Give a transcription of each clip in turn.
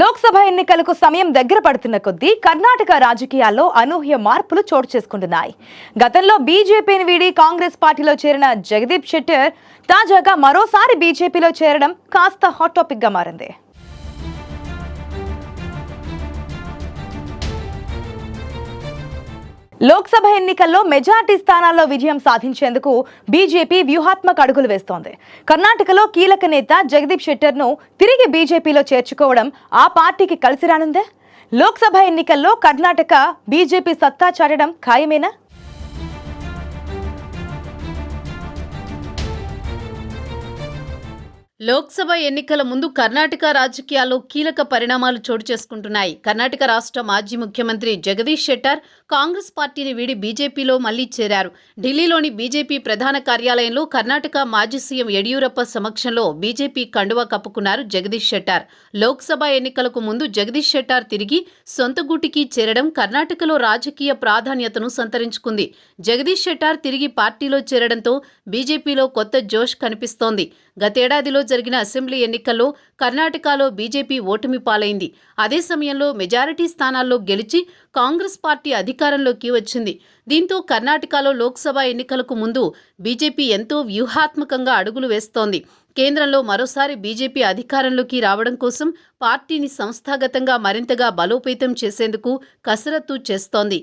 Lok Sabha ఎన్నికలకు సమయం దగ్గర పడుతున్న కొద్దీ కర్ణాటక రాజకీయాల్లో అనూహ్య మార్పులు చోటు చేసుకుంటున్నాయి. గతంలో బీజేపీని వీడి కాంగ్రెస్ పార్టీలో చేరిన జగదీప్ షెట్టర్ తాజాగా మరోసారి బీజేపీలో చేరడం కాస్త హాట్ టాపిక్గా మారింది. లోక్సభ ఎన్నికల్లో మెజార్టీ స్థానాల్లో విజయం సాధించేందుకు బీజేపీ వ్యూహాత్మక అడుగులు వేస్తోంది. కర్ణాటకలో కీలక నేత జగదీప్ షెట్టర్ను తిరిగి బీజేపీలో చేర్చుకోవడం ఆ పార్టీకి కలిసి రానుందే? లోక్సభ ఎన్నికల్లో కర్ణాటక బీజేపీ సత్తా చాటడం ఖాయమేనా? లోక్సభ ఎన్నికల ముందు కర్ణాటక రాజకీయాల్లో కీలక పరిణామాలు చోటు చేసుకుంటున్నాయి. కర్ణాటక రాష్ట్ర మాజీ ముఖ్యమంత్రి జగదీష్ షెట్టర్ కాంగ్రెస్ పార్టీని వీడి బీజేపీలో మళ్ళీ చేరారు. ఢిల్లీలోని బీజేపీ ప్రధాన కార్యాలయంలో కర్ణాటక మాజీ సీఎం యడియూరప్ప సమక్షంలో బీజేపీ కండువా కప్పుకున్నారు జగదీష్ షెట్టార్ లోక్సభ ఎన్నికలకు ముందు జగదీష్ షెట్టార్ తిరిగి సొంత గూటికి చేరడం కర్ణాటకలో రాజకీయ ప్రాధాన్యతను సంతరించుకుంది. జగదీష్ షెట్టార్ తిరిగి పార్టీలో చేరడంతో బీజేపీలో కొత్త జోష్ కనిపిస్తోంది. గతేడాదిలో జరిగిన అసెంబ్లీ ఎన్నికల్లో కర్ణాటకలో బీజేపీ ఓటమి పాలైంది. అదే సమయంలో మెజారిటీ స్థానాల్లో గెలిచి కాంగ్రెస్ పార్టీ అధికారంలోకి వచ్చింది. దీంతో కర్ణాటకలో లోక్సభ ఎన్నికలకు ముందు బీజేపీ ఎంతో వ్యూహాత్మకంగా అడుగులు వేస్తోంది. కేంద్రంలో మరోసారి బీజేపీ అధికారంలోకి రావడం కోసం పార్టీని సంస్థాగతంగా మరింతగా బలోపేతం చేసేందుకు కసరత్తు చేస్తోంది.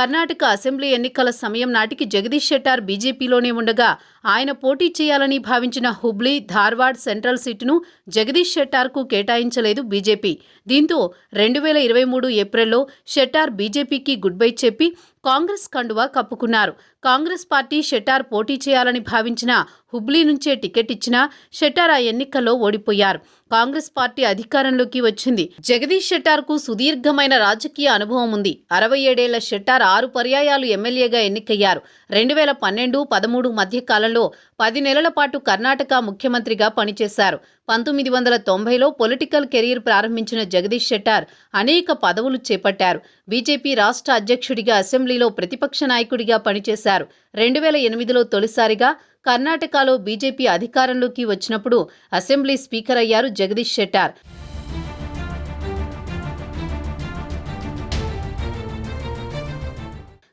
కర్ణాటక అసెంబ్లీ ఎన్నికల సమయం నాటికి జగదీష్ షెట్టార్ బీజేపీలోనే ఉండగా ఆయన పోటీ చేయాలని భావించిన హుబ్లీ ధార్వాడ్ సెంట్రల్ సీటును జగదీష్ షెట్టార్కు కేటాయించలేదు బీజేపీ. దీంతో రెండు వేల ఇరవై మూడు ఏప్రిల్లో షెట్టార్ బీజేపీకి గుడ్ బై చెప్పి కాంగ్రెస్ కండువా కప్పుకున్నారు. కాంగ్రెస్ పార్టీ షెట్టార్ పోటీ చేయాలని భావించిన హుబ్లీ నుంచే టికెట్ ఇచ్చినా షెట్టార్ ఆ ఎన్నికల్లో ఓడిపోయారు. కాంగ్రెస్ పార్టీ అధికారంలోకి వచ్చింది. జగదీష్ షెట్టార్కు సుదీర్ఘమైన రాజకీయ అనుభవం ఉంది. అరవై ఏడేళ్ళ షెట్టార్ ఆరు పర్యాయాలు ఎమ్మెల్యేగా ఎన్నికయ్యారు. రెండు వేల పన్నెండు పదమూడు మధ్య కాలంలో పది నెలల పాటు కర్ణాటక ముఖ్యమంత్రిగా పనిచేశారు. పంతొమ్మిది వందల తొంభైలో పొలిటికల్ కెరీర్ ప్రారంభించిన జగదీష్ షెట్టార్ అనేక పదవులు చేపట్టారు. బీజేపీ రాష్ట్ర అధ్యక్షుడిగా అసెంబ్లీలో ప్రతిపక్ష నాయకుడిగా పనిచేశారు. రెండు వేల ఎనిమిదిలో తొలిసారిగా కర్ణాటకలో బీజేపీ అధికారంలోకి వచ్చినప్పుడు అసెంబ్లీ స్పీకర్ అయ్యారు జగదీష్ శెట్టార్.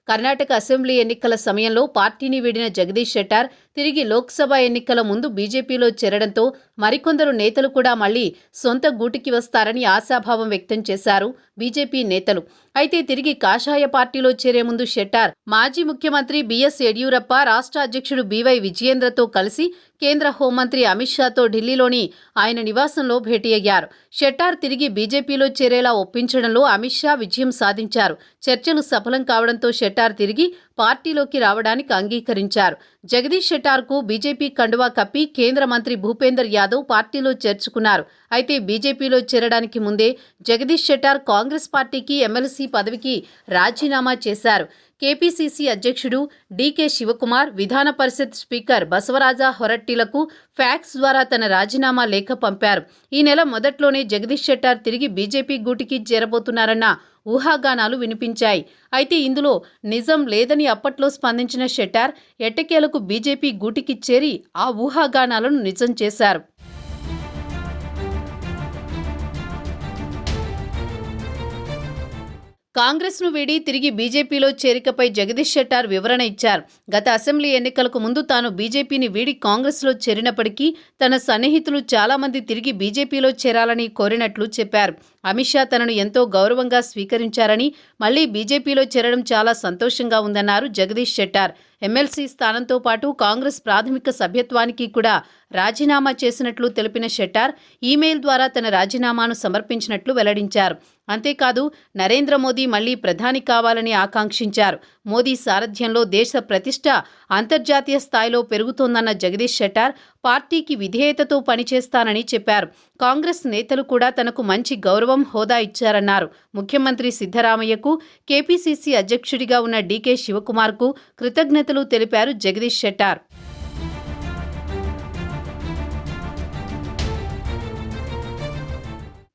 కర్ణాటక అసెంబ్లీ ఎన్నికల సమయంలో పార్టీని వీడిన జగదీష్ శెట్టార్ తిరిగి లోక్సభ ఎన్నికల ముందు బీజేపీలో చేరడంతో మరికొందరు నేతలు కూడా మళ్ళీ సొంత గూటికి వస్తారని ఆశాభావం వ్యక్తం చేశారు బీజేపీ నేతలు. అయితే తిరిగి కాషాయ పార్టీలో చేరే ముందు షెట్టార్ మాజీ ముఖ్యమంత్రి బీఎస్ యడ్యూరప్ప రాష్ట్ర అధ్యక్షుడు బీవై విజయేంద్రతో కలిసి కేంద్ర హోంమంత్రి అమిత్ షాతో ఢిల్లీలోని ఆయన నివాసంలో భేటీ అయ్యారు. షెట్టార్ తిరిగి బీజేపీలో చేరేలా ఒప్పించడంలో అమిత్ షా విజయం సాధించారు. చర్చలు సఫలం కావడంతో షెట్టార్ తిరిగి పార్టీలోకి రావడానికి అంగీకరించారు. జగదీష్ షెట్టార్కు బీజేపీ కండువా కప్పి కేంద్ర మంత్రి భూపేందర్ యాదవ్ పార్టీలో చేర్చుకున్నారు. అయితే బీజేపీలో చేరడానికి ముందే జగదీష్ షెట్టార్ కాంగ్రెస్ పార్టీకి ఎమ్మెల్సీ పదవికి రాజీనామా చేశారు. కేపీసీసీ అధ్యక్షుడు డీకే శివకుమార్ విధాన పరిషత్ స్పీకర్ బసవరాజ హొరట్టిలకు ఫ్యాక్స్ ద్వారా తన రాజీనామా లేఖ పంపారు. ఈ నెల మొదట్లోనే జగదీష్ షెట్టార్ తిరిగి బీజేపీ గూటికి చేరబోతున్నారన్న ఊహాగానాలు వినిపించాయి. అయితే ఇందులో నిజం లేదని అప్పట్లో స్పందించిన షెట్టార్ ఎట్టకేలకు బీజేపీ గూటికి చేరి ఆ ఊహాగానాలను నిజం చేశారు. కాంగ్రెస్ను వీడి తిరిగి బీజేపీలో చేరికపై జగదీష్ షెట్టార్ వివరణ ఇచ్చారు. గత అసెంబ్లీ ఎన్నికలకు ముందు తాను బీజేపీని వీడి కాంగ్రెస్లో చేరినప్పటికీ తన సన్నిహితులు చాలా మంది తిరిగి బీజేపీలో చేరాలని కోరినట్లు చెప్పారు. అమిత్ షా తనను ఎంతో గౌరవంగా స్వీకరించారని మళ్ళీ బీజేపీలో చేరడం చాలా సంతోషంగా ఉందన్నారు జగదీష్ షెట్టార్ ఎమ్మెల్సీ స్థానంతో పాటు కాంగ్రెస్ ప్రాథమిక సభ్యత్వానికి కూడా రాజీనామా చేసినట్లు తెలిపిన షెట్టార్ ఈమెయిల్ ద్వారా తన రాజీనామాను సమర్పించినట్లు వెల్లడించారు. అంతేకాదు నరేంద్ర మోదీ మళ్ళీ ప్రధాని కావాలని ఆకాంక్షించారు. మోదీ సారథ్యంలో దేశ ప్రతిష్ట అంతర్జాతీయ స్థాయిలో పెరుగుతోందన్న జగదీష్ షెట్టార్ పార్టీకి విధేయతతో పనిచేస్తానని చెప్పారు. కాంగ్రెస్ నేతలు కూడా తనకు మంచి గౌరవం హోదా ఇచ్చారన్నారు. ముఖ్యమంత్రి సిద్ధరామయ్యకు కేపీసీసీ అధ్యక్షుడిగా ఉన్న డీకే శివకుమార్కు కృతజ్ఞతలు తెలిపారు జగదీష్ శెట్టార్.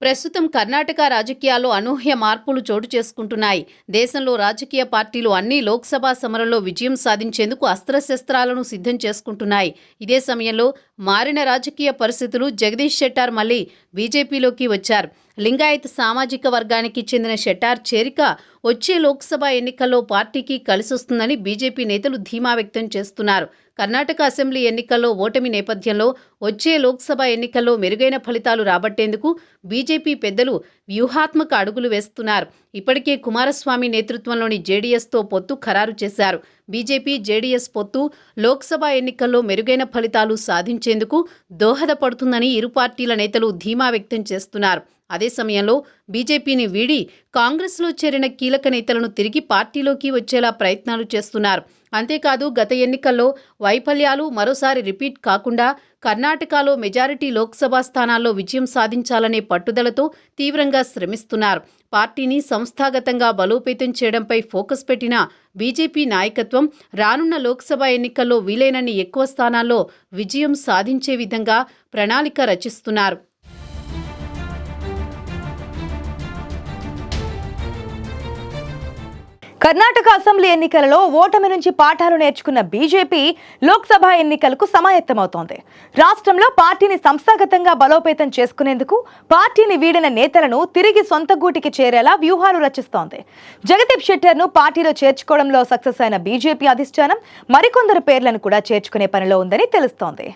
ప్రస్తుతం కర్ణాటక రాజకీయాల్లో అనూహ్య మార్పులు చోటు చేసుకుంటున్నాయి. దేశంలో రాజకీయ పార్టీలు అన్ని లోక్సభ సమరంలో విజయం సాధించేందుకు అస్త్రశస్త్రాలను సిద్ధం చేసుకుంటున్నాయి. ఇదే సమయంలో మారిన రాజకీయ పరిస్థితులు జగదీష్ షెట్టార్ మళ్ళీ బీజేపీలోకి వచ్చారు. లింగాయత్ సామాజిక వర్గానికి చెందిన షెట్టార్ చేరిక వచ్చే లోక్సభ ఎన్నికల్లో పార్టీకి కలిసొస్తుందని బీజేపీ నేతలు ధీమా వ్యక్తం చేస్తున్నారు. కర్ణాటక అసెంబ్లీ ఎన్నికల్లో ఓటమి నేపథ్యంలో వచ్చే లోక్సభ ఎన్నికల్లో మెరుగైన ఫలితాలు రాబట్టేందుకు బీజేపీ పెద్దలు వ్యూహాత్మక అడుగులు వేస్తున్నారు. ఇప్పటికే కుమారస్వామి నేతృత్వంలోని జేడీఎస్తో పొత్తు ఖరారు చేశారు. బీజేపీ జేడీఎస్ పొత్తు లోక్సభ ఎన్నికల్లో మెరుగైన ఫలితాలు సాధించేందుకు దోహదపడుతుందని ఇరు పార్టీల నేతలు ధీమా వ్యక్తం చేస్తున్నారు. అదే సమయంలో బీజేపీని వీడి కాంగ్రెస్లో చేరిన కీలక నేతలను తిరిగి పార్టీలోకి వచ్చేలా ప్రయత్నాలు చేస్తున్నారు. అంతేకాదు గత ఎన్నికల్లో వైఫల్యాలు మరోసారి రిపీట్ కాకుండా కర్ణాటకలో మెజారిటీ లోక్సభ స్థానాల్లో విజయం సాధించాలనే పట్టుదలతో తీవ్రంగా శ్రమిస్తున్నారు. పార్టీని సంస్థాగతంగా బలోపేతం చేయడంపై ఫోకస్ పెట్టిన బీజేపీ నాయకత్వం రానున్న లోక్సభ ఎన్నికల్లో వీలైనన్ని ఎక్కువ స్థానాల్లో విజయం సాధించే విధంగా ప్రణాళిక రచిస్తున్నారు. కర్ణాటక అసెంబ్లీ ఎన్నికలలో ఓటమి నుంచి పాఠాలు నేర్చుకున్న బీజేపీ లోక్సభ ఎన్నికలకు సమాయత్తమవుతోంది. రాష్ట్రంలో పార్టీని సంస్థాగతంగా బలోపేతం చేసుకునేందుకు పార్టీని వీడిన నేతలను తిరిగి సొంత గూటికి చేరేలా వ్యూహాలు రచిస్తోంది. జగదీప్ షెట్టర్ను పార్టీలో చేర్చుకోవడంలో సక్సెస్ అయిన బీజేపీ అధిష్టానం మరికొందరు పేర్లను కూడా చేర్చుకునే పనిలో ఉందని తెలుస్తోంది.